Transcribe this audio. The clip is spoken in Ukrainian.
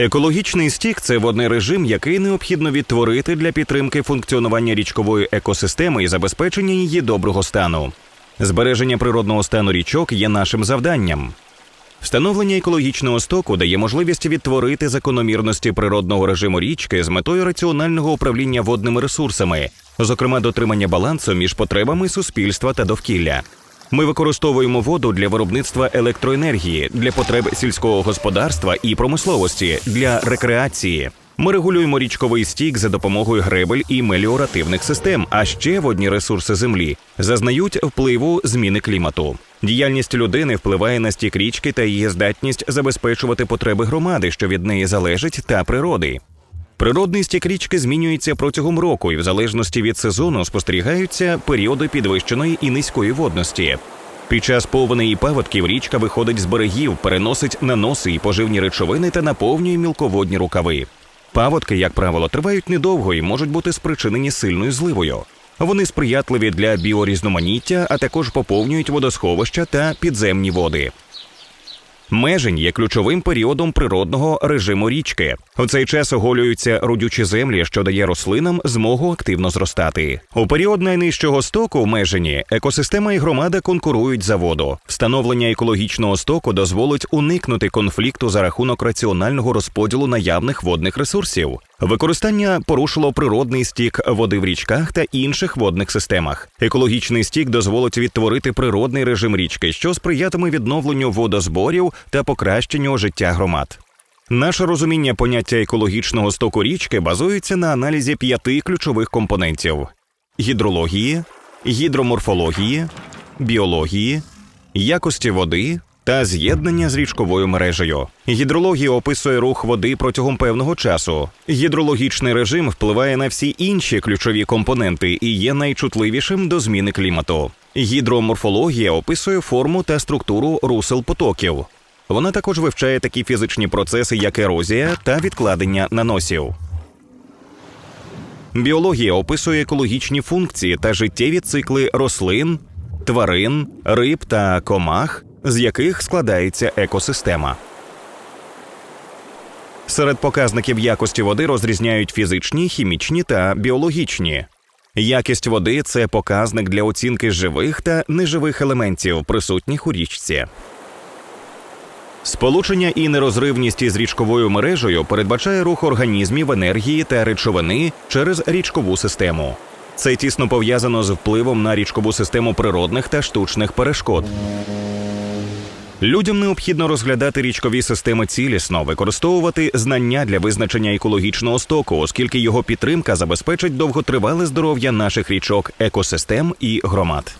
Екологічний стік це водний режим, який необхідно відтворити для підтримки функціонування річкової екосистеми і забезпечення її доброго стану. Збереження природного стану річок є нашим завданням. Встановлення екологічного стоку дає можливість відтворити закономірності природного режиму річки з метою раціонального управління водними ресурсами, зокрема дотримання балансу між потребами суспільства та довкілля. Ми використовуємо воду для виробництва електроенергії, для потреб сільського господарства і промисловості, для рекреації. Ми регулюємо річковий стік за допомогою гребель і меліоративних систем, а ще водні ресурси землі зазнають впливу зміни клімату. Діяльність людини впливає на стік річки та її здатність забезпечувати потреби громади, що від неї залежить, та природи. Природний стік річки змінюється протягом року, і в залежності від сезону спостерігаються періоди підвищеної і низької водності. Під час повені і паводків річка виходить з берегів, переносить наноси і поживні речовини та наповнює мілководні рукави. Паводки, як правило, тривають недовго і можуть бути спричинені сильною зливою. Вони сприятливі для біорізноманіття, а також поповнюють водосховища та підземні води. Межень є ключовим періодом природного режиму річки. У цей час оголюються родючі землі, що дає рослинам змогу активно зростати. У період найнижчого стоку в межені екосистема і громада конкурують за воду. Встановлення екологічного стоку дозволить уникнути конфлікту за рахунок раціонального розподілу наявних водних ресурсів. Використання порушило природний стік води в річках та інших водних системах. Екологічний стік дозволить відтворити природний режим річки, що сприятиме відновленню водозборів та покращенню життя громад. Наше розуміння поняття екологічного стоку річки базується на аналізі п'яти ключових компонентів: гідрології, гідроморфології, біології, якості води та з'єднання з річковою мережею. Гідрологія описує рух води протягом певного часу. Гідрологічний режим впливає на всі інші ключові компоненти і є найчутливішим до зміни клімату. Гідроморфологія описує форму та структуру русел потоків. Вона також вивчає такі фізичні процеси, як ерозія та відкладення наносів. Біологія описує екологічні функції та життєві цикли рослин, тварин, риб та комах, з яких складається екосистема. Серед показників якості води розрізняють фізичні, хімічні та біологічні. Якість води це показник для оцінки живих та неживих елементів, присутніх у річці. Сполучення і нерозривність із річковою мережею передбачає рух організмів енергії та речовини через річкову систему. Це тісно пов'язано з впливом на річкову систему природних та штучних перешкод. Людям необхідно розглядати річкові системи цілісно, використовувати знання для визначення екологічного стоку, оскільки його підтримка забезпечить довготривале здоров'я наших річок, екосистем і громад.